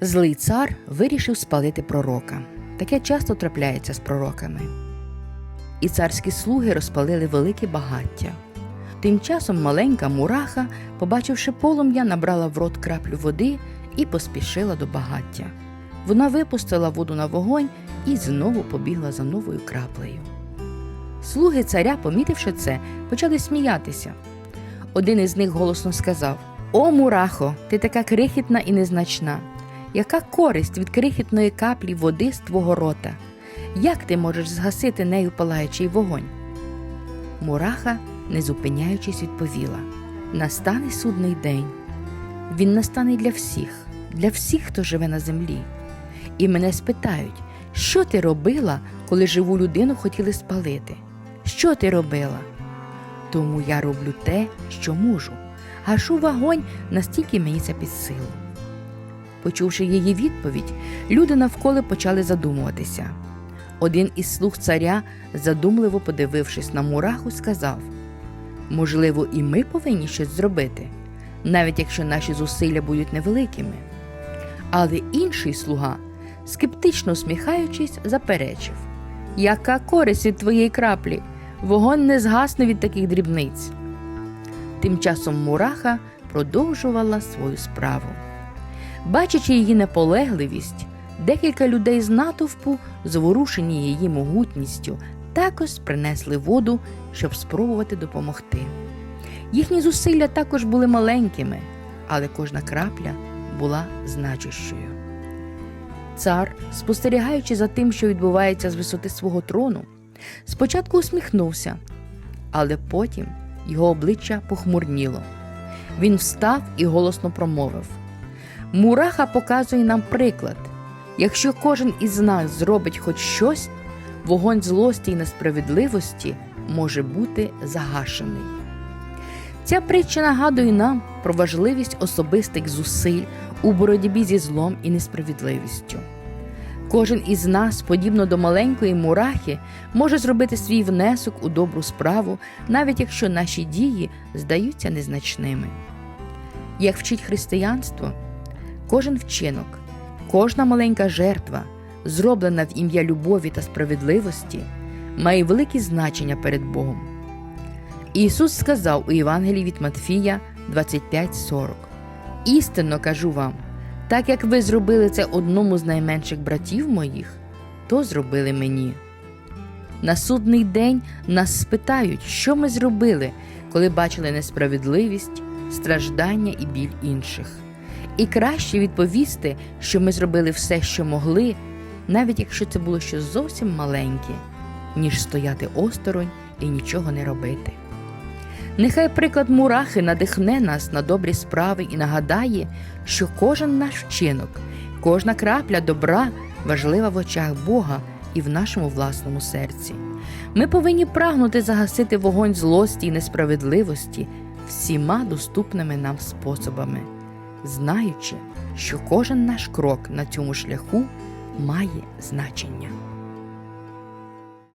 Злий цар вирішив спалити пророка. Таке часто трапляється з пророками. І царські слуги розпалили велике багаття. Тим часом маленька мураха, побачивши полум'я, набрала в рот краплю води і поспішила до багаття. Вона випустила воду на вогонь і знову побігла за новою краплею. Слуги царя, помітивши це, почали сміятися. Один із них голосно сказав: О, мурахо, ти така крихітна і незначна. Яка користь від крихітної каплі води з твого рота? Як ти можеш згасити нею палаючий вогонь? Мураха, не зупиняючись, відповіла: Настане судний день. Він настане для всіх, для всіх, хто живе на землі. І мене спитають, що ти робила, коли живу людину хотіли спалити? Що ти робила? Тому я роблю те, що можу, гашу вогонь, настільки мені це під силу. Почувши її відповідь, люди навколо почали задумуватися. Один із слуг царя, задумливо подивившись на мураху, сказав: Можливо, і ми повинні щось зробити, навіть якщо наші зусилля будуть невеликими. Але інший слуга, скептично усміхаючись, заперечив: Яка користь від твоєї краплі? Вогонь не згасне від таких дрібниць. Тим часом мураха продовжувала свою справу. Бачачи її наполегливість, декілька людей з натовпу, зворушені її могутністю, також принесли воду, щоб спробувати допомогти. Їхні зусилля також були маленькими, але кожна крапля була значущою. Цар, спостерігаючи за тим, що відбувається з висоти свого трону, спочатку усміхнувся, але потім його обличчя похмурніло. Він встав і голосно промовив. Мураха показує нам приклад. Якщо кожен із нас зробить хоч щось, вогонь злості і несправедливості може бути загашений. Ця притча нагадує нам про важливість особистих зусиль у боротьбі зі злом і несправедливістю. Кожен із нас, подібно до маленької мурахи, може зробити свій внесок у добру справу, навіть якщо наші дії здаються незначними. Як вчить християнство, кожен вчинок, кожна маленька жертва, зроблена в ім'я любові та справедливості, має велике значення перед Богом. Ісус сказав у Євангелії від Матфія 25:40 Істинно кажу вам, так як ви зробили це одному з найменших братів моїх, то зробили мені. На судний день нас спитають, що ми зробили, коли бачили несправедливість, страждання і біль інших. І краще відповісти, що ми зробили все, що могли, навіть якщо це було щось зовсім маленьке, ніж стояти осторонь і нічого не робити. Нехай приклад мурахи надихне нас на добрі справи і нагадає, що кожен наш вчинок, кожна крапля добра важлива в очах Бога і в нашому власному серці. Ми повинні прагнути загасити вогонь злості і несправедливості всіма доступними нам способами, знаючи, що кожен наш крок на цьому шляху має значення.